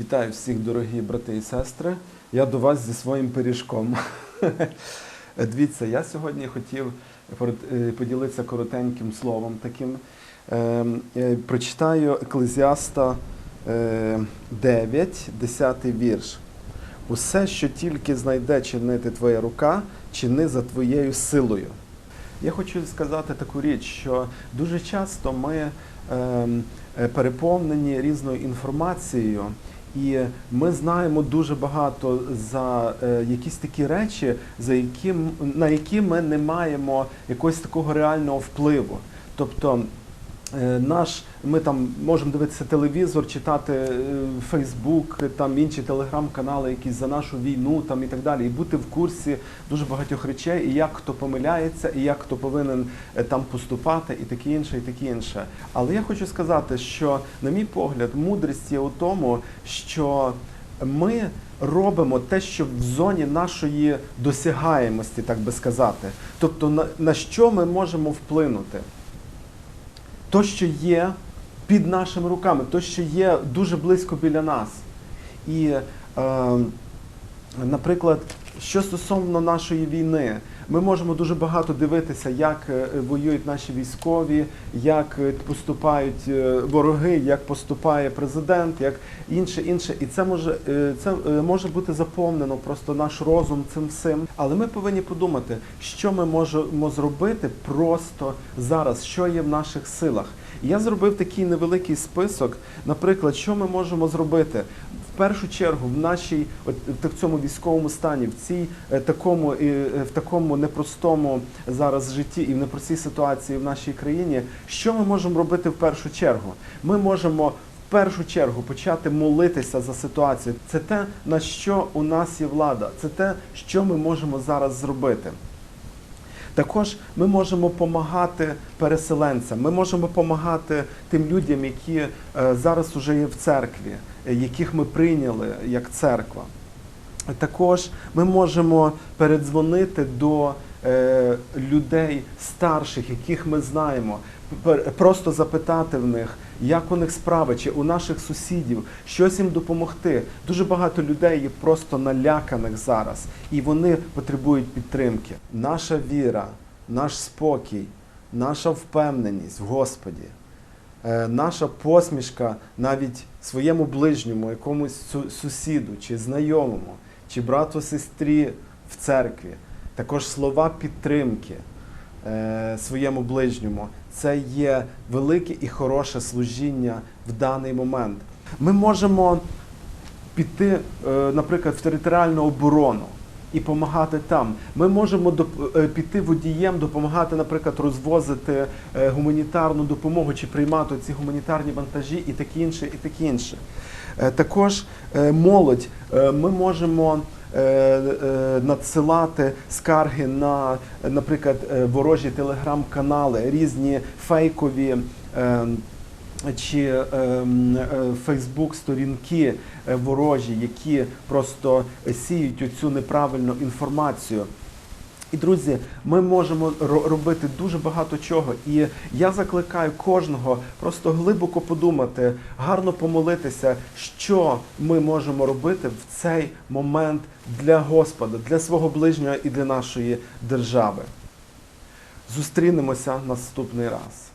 Вітаю всіх, дорогі брати і сестри. Я до вас зі своїм пиріжком. Дивіться, я сьогодні хотів е, поділитися коротеньким словом таким. Ем, е, Прочитаю Еклезіаста е, 9, 10 вірш. Усе, що тільки знайде чинити твоя рука, чини за твоєю силою. Я хочу сказати таку річ, що дуже часто ми ем, е, переповнені різною інформацією, і ми знаємо дуже багато за е, якісь такі речі, за які, на які ми не маємо якогось такого реального впливу. Тобто наш, ми там можемо дивитися телевізор, читати е, Фейсбук, там інші телеграм-канали, якісь за нашу війну там і так далі, і бути в курсі дуже багатьох речей, і як хто помиляється, і як хто повинен е, там поступати, і таке інше, і таке інше. Але я хочу сказати, що, на мій погляд, мудрість є у тому, що ми робимо те, що в зоні нашої досягаємості, так би сказати. Тобто, на, на що ми можемо вплинути? То, що є під нашими руками, то, що є дуже близько біля нас. І, е, наприклад, що стосовно нашої війни, ми можемо дуже багато дивитися, як е, воюють наші військові, як е, поступають е, вороги, як поступає президент, як інше, інше. І це може, це може бути заповнено просто наш розум цим всім. Але ми повинні подумати, що ми можемо зробити просто зараз, що є в наших силах. Я зробив такий невеликий список, наприклад, що ми можемо зробити першу чергу в нашій от, в цьому військовому стані, в цій е, такому е, в такому непростому зараз житті і в непростій ситуації в нашій країні, що ми можемо робити в першу чергу? Ми можемо в першу чергу почати молитися за ситуацію. Це те, на що у нас є влада, це те, що ми можемо зараз зробити. Також ми можемо допомагати переселенцям, ми можемо допомагати тим людям, які е, зараз уже є в церкві, яких ми прийняли як церква. Також ми можемо передзвонити до е, людей старших, яких ми знаємо, просто запитати в них, як у них справи, чи у наших сусідів, щось їм допомогти. Дуже багато людей є просто наляканих зараз, і вони потребують підтримки. Наша віра, наш спокій, наша впевненість в Господі наша посмішка навіть своєму ближньому, якомусь сусіду чи знайомому, чи брату сестрі в церкві, також слова підтримки е, своєму ближньому, це є велике і хороше служіння в даний момент. Ми можемо піти, е, наприклад, в територіальну оборону і допомагати там. Ми можемо е, піти водієм, допомагати, наприклад, розвозити е, гуманітарну допомогу чи приймати ці гуманітарні вантажі і таке інше, і таке інше. Е, Також молодь, ми можемо надсилати скарги на, наприклад, ворожі телеграм-канали, різні фейкові. Е, чи Фейсбук сторінки е, ворожі, які просто сіють оцю неправильну інформацію. І друзі, ми можемо робити дуже багато чого. І я закликаю кожного просто глибоко подумати, гарно помолитися, що ми можемо робити в цей момент для Господа, для свого ближнього і для нашої держави. Зустрінемося наступний раз.